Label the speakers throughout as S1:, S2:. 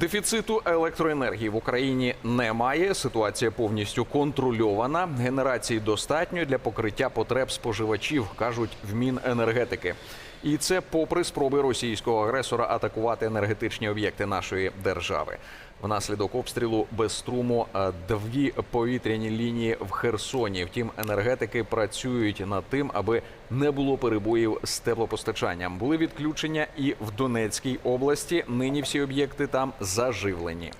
S1: Дефіциту електроенергії в Україні немає. Ситуація повністю контрольована. Генерації достатньо для покриття потреб споживачів, кажуть в Міненергетики. І це попри спроби російського агресора атакувати енергетичні об'єкти нашої держави. Внаслідок обстрілу без струму е, дві повітряні лінії в Херсоні. Втім, енергетики працюють над тим, аби не було перебоїв з теплопостачанням. Були відключення і в Донецькій області. Нині всі об'єкти там заживлені.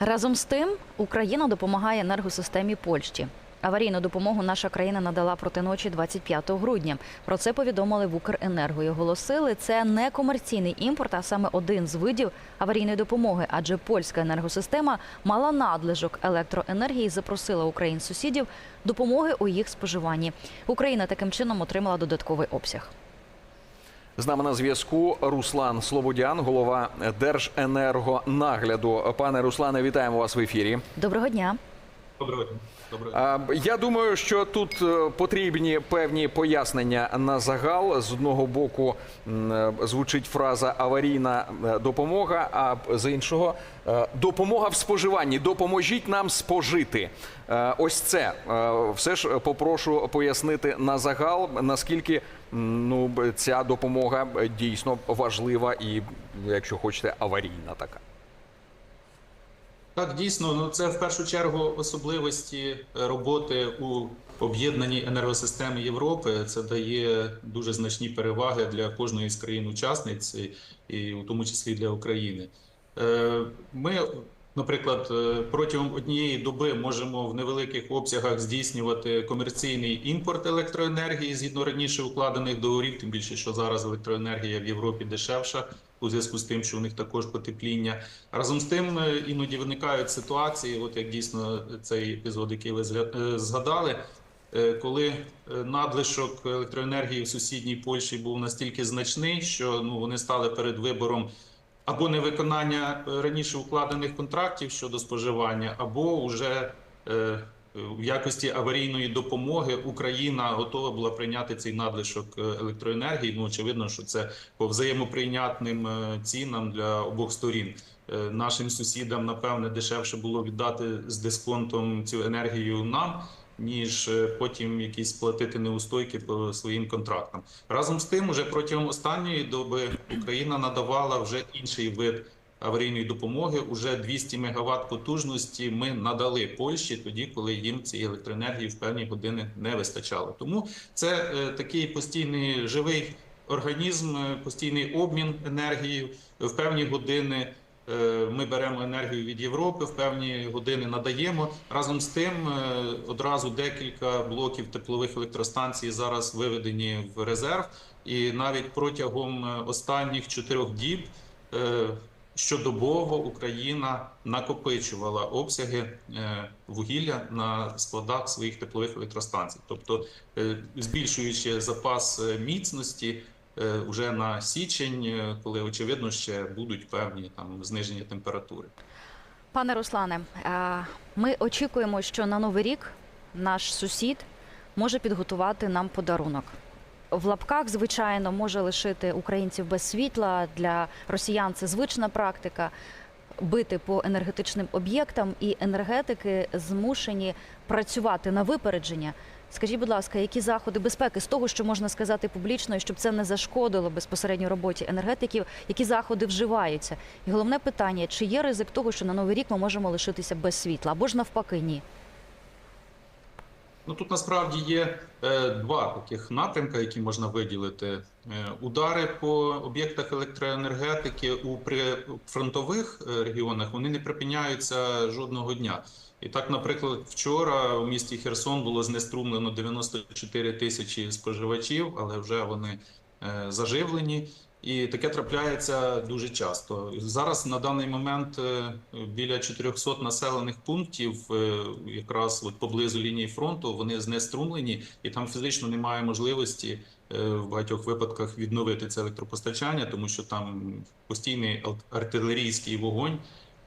S2: Разом з тим, Україна допомагає енергосистемі Польщі. Аварійну допомогу наша країна надала проти ночі 25 грудня. Про це повідомили в Укренерго. І оголосили, це не комерційний імпорт, а саме один з видів аварійної допомоги. Адже польська енергосистема мала надлишок електроенергії і запросила україн сусідів допомоги у їх споживанні. Україна таким чином отримала додатковий обсяг.
S1: З нами на зв'язку Руслан Слободян, голова Держенергонагляду. Пане Руслане, вітаємо вас в ефірі.
S2: Доброго дня.
S3: Доброго дня.
S1: Я думаю, що тут е, потрібні певні пояснення на загал. З одного боку е, звучить фраза аварійна е, допомога, а з іншого допомога в споживанні. Допоможіть нам спожити. Ось це все ж попрошу пояснити на загал, наскільки ну ця допомога дійсно важлива і, якщо хочете, аварійна така.
S3: Так, дійсно, ну це в першу чергу особливості е, роботи у об'єднаній енергосистемі Європи. Це дає дуже значні переваги для кожної з країн-учасниць, і- у тому числі для України. Е, Ми, наприклад, е, протягом однієї доби можемо в невеликих обсягах здійснювати комерційний імпорт електроенергії згідно раніше укладених договорів, тим більше, що зараз електроенергія в Європі дешевша у зв'язку з тим, що у них також потепління. Разом з тим е, іноді виникають ситуації, от як дійсно цей епізод, який ви е, згадали, е, коли надлишок електроенергії в сусідній Польщі був настільки значний, що ну вони стали перед вибором або невиконання раніше укладених контрактів щодо споживання, або вже в якості аварійної допомоги Україна готова була прийняти цей надлишок е, електроенергії. Ну очевидно, що це по взаємоприйнятним е, цінам для обох сторін. Е, Нашим сусідам напевне дешевше було віддати з дисконтом цю енергію нам. Ніж потім якісь платити неустойки по своїм контрактам. Разом з тим, уже протягом останньої доби Україна надавала вже інший вид аварійної допомоги. Уже 200 МВт потужності ми надали Польщі тоді, коли їм цієї електроенергії в певні години не вистачало. Тому це е, такий постійний живий організм, е, постійний обмін енергією в певні години. е, Ми беремо енергію від Європи, в певні години надаємо. Разом з тим, одразу декілька блоків теплових електростанцій зараз виведені в резерв, і навіть протягом останніх чотирьох діб щодобово Україна накопичувала обсяги е, вугілля на складах своїх теплових електростанцій, тобто е, збільшуючи запас е, міцності. Уже на січень, коли очевидно ще будуть певні там зниження температури.
S2: Пане Руслане, ми очікуємо, що на новий рік наш сусід може підготувати нам подарунок. В лапках, звичайно, може лишити українців без світла. Для росіян це звична практика бити по енергетичним об'єктам, і енергетики змушені працювати на випередження. Скажіть, будь ласка, які заходи безпеки з того, що можна сказати публічно, і щоб це не зашкодило безпосередньо роботі енергетиків, які заходи вживаються? І головне питання: чи є ризик того, що на новий рік ми можемо лишитися без світла, або ж навпаки, ні?
S3: Ну тут насправді є е, два таких напрямка, які можна виділити. Е, удари по об'єктах електроенергетики у прифронтових е, регіонах вони не припиняються жодного дня. І так, наприклад, вчора у місті Херсон було знеструмлено 94 тисячі споживачів, але вже вони е, заживлені. І таке трапляється дуже часто. Зараз на даний момент е, біля 400 населених пунктів, е, якраз от поблизу лінії фронту, вони знеструмлені, і там фізично немає можливості е, в багатьох випадках відновити це електропостачання, тому що там постійний ар- артилерійський вогонь,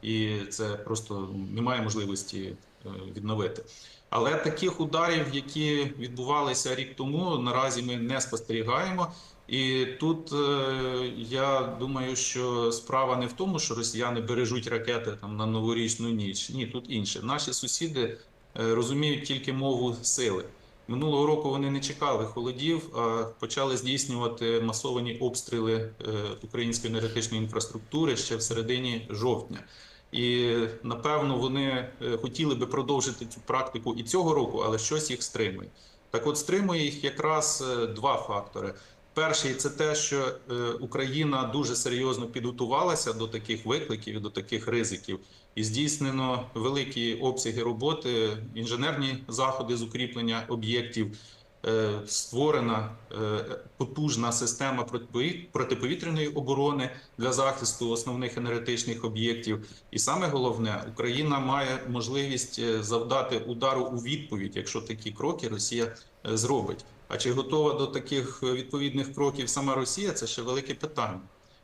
S3: і це просто немає можливості відновити. Але таких ударів, які відбувалися рік тому, наразі ми не спостерігаємо. І тут е, я думаю, що справа не в тому, що росіяни бережуть ракети там на новорічну ніч. Ні, тут інше. Наші сусіди е, розуміють тільки мову сили. Минулого року вони не чекали холодів, а почали здійснювати масовані обстріли е, української енергетичної інфраструктури ще в середині жовтня. І напевно вони е, хотіли би продовжити цю практику і цього року, але щось їх стримує. Так от стримує їх якраз е, два фактори. Перший це те, що е, Україна дуже серйозно підготувалася до таких викликів до таких ризиків, і здійснено великі обсяги роботи, інженерні заходи з укріплення об'єктів. Е, Створена е, потужна система протипові- протиповітряної оборони для захисту основних енергетичних об'єктів. І саме головне, Україна має можливість е, завдати удару у відповідь, якщо такі кроки Росія зробить. А чи готова до таких відповідних кроків сама Росія? Це ще велике питання.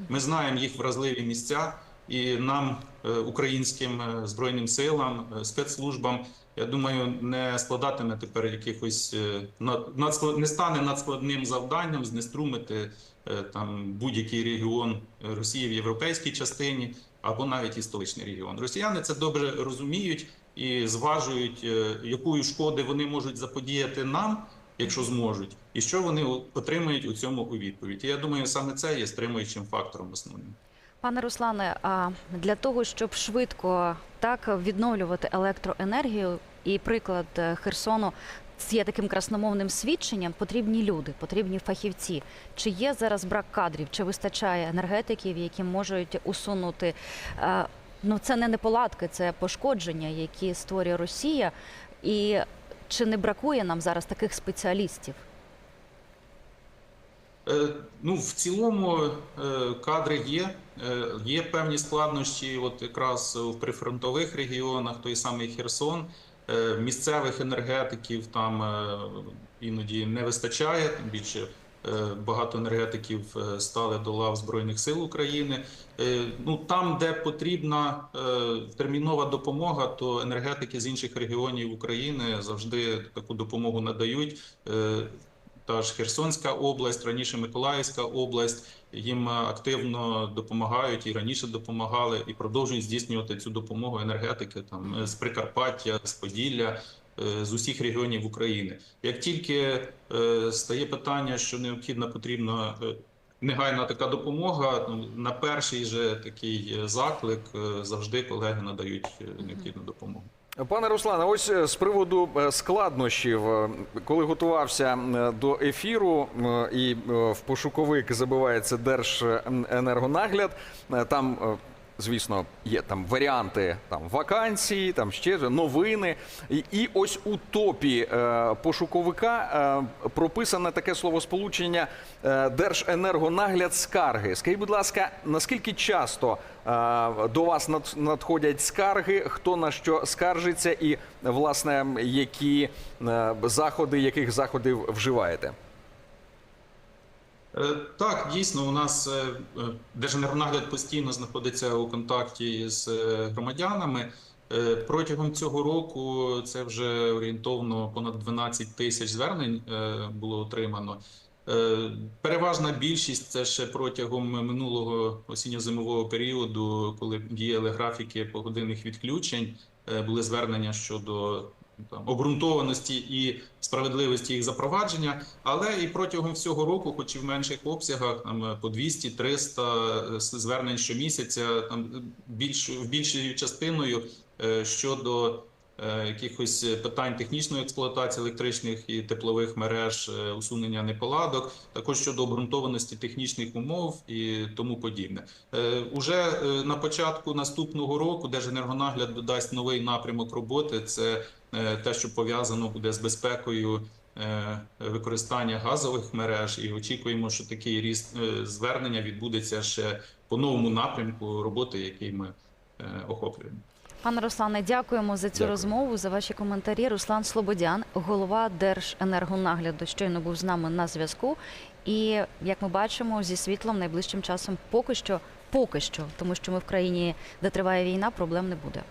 S3: Ми знаємо їх вразливі місця, і нам, українським збройним силам, спецслужбам, я думаю, не складатиме тепер якихось е, над- надсклад- не стане надскладним завданням знеструмити е, там будь-який регіон Росії в європейській частині або навіть і столичний регіон. Росіяни це добре розуміють і зважують, е, якої шкоди вони можуть заподіяти нам, якщо зможуть, і що вони отримають у цьому у відповідь. І я думаю, саме це є стримуючим фактором основним.
S2: Пане Руслане, а для того, щоб швидко так відновлювати електроенергію, і приклад е, Херсону є таким красномовним свідченням, потрібні люди, потрібні фахівці. Чи є зараз брак кадрів, чи вистачає енергетиків, які можуть усунути? е, Ну, це не неполадки, це пошкодження, які створює Росія. І чи не бракує нам зараз таких спеціалістів?
S3: Е, Ну, в цілому е, кадри є. Е, Є певні складнощі, от якраз в прифронтових регіонах, той самий Херсон, місцевих енергетиків там іноді не вистачає. Тим більше багато енергетиків стали до лав Збройних сил України. Ну там, де потрібна термінова допомога, то енергетики з інших регіонів України завжди таку допомогу надають. Та ж Херсонська область, раніше Миколаївська область їм е, активно допомагають і раніше допомагали, і продовжують здійснювати цю допомогу енергетики там е, з Прикарпаття, з Поділля. е, З усіх регіонів України, як тільки стає питання, що необхідна потрібна негайна така допомога, ну, на перший же такий заклик завжди колеги надають необхідну допомогу.
S1: Пане Руслане, ось е, з приводу е, складнощів, е, коли готувався до ефіру і в пошуковик забивається Держенергонагляд, там. Звісно, є там варіанти там вакансії, там ще новини. І, і ось у топі пошуковика прописане таке словосполучення е, Держенергонагляд скарги. Скажіть, будь ласка, наскільки часто до вас надходять скарги, хто на що скаржиться, і власне які е, заходи, яких заходів вживаєте?
S3: Е, Так, дійсно, у нас е, е, постійно знаходиться у контакті з громадянами. Протягом цього року це вже орієнтовно понад 12 тисяч звернень було отримано. Е, Переважна більшість це ще протягом минулого осінньо-зимового періоду, коли діяли графіки погодинних відключень, е, були звернення щодо там обґрунтованості і справедливості їх запровадження, але і протягом всього року, хоч і в менших обсягах, там е, по 200-300 е, звернень щомісяця, там більш більшою частиною щодо якихось питань технічної експлуатації електричних і теплових мереж, е, усунення неполадок, також щодо обґрунтованості технічних умов і тому подібне. Е, Уже е, на початку наступного року Держенергонагляд додасть новий напрямок роботи. Це е, те, що пов'язано буде з безпекою е, використання газових мереж, і очікуємо, що такий ріст е, звернення відбудеться ще по новому напрямку роботи, який ми е, охоплюємо.
S2: Пане Руслане, дякуємо за цю
S1: Дякую.
S2: розмову, за ваші коментарі. Руслан Слободян, голова Держенергонагляду, щойно був з нами на зв'язку. І як ми бачимо, зі світлом найближчим часом поки що, поки що, тому що ми в країні, де триває війна, проблем не буде.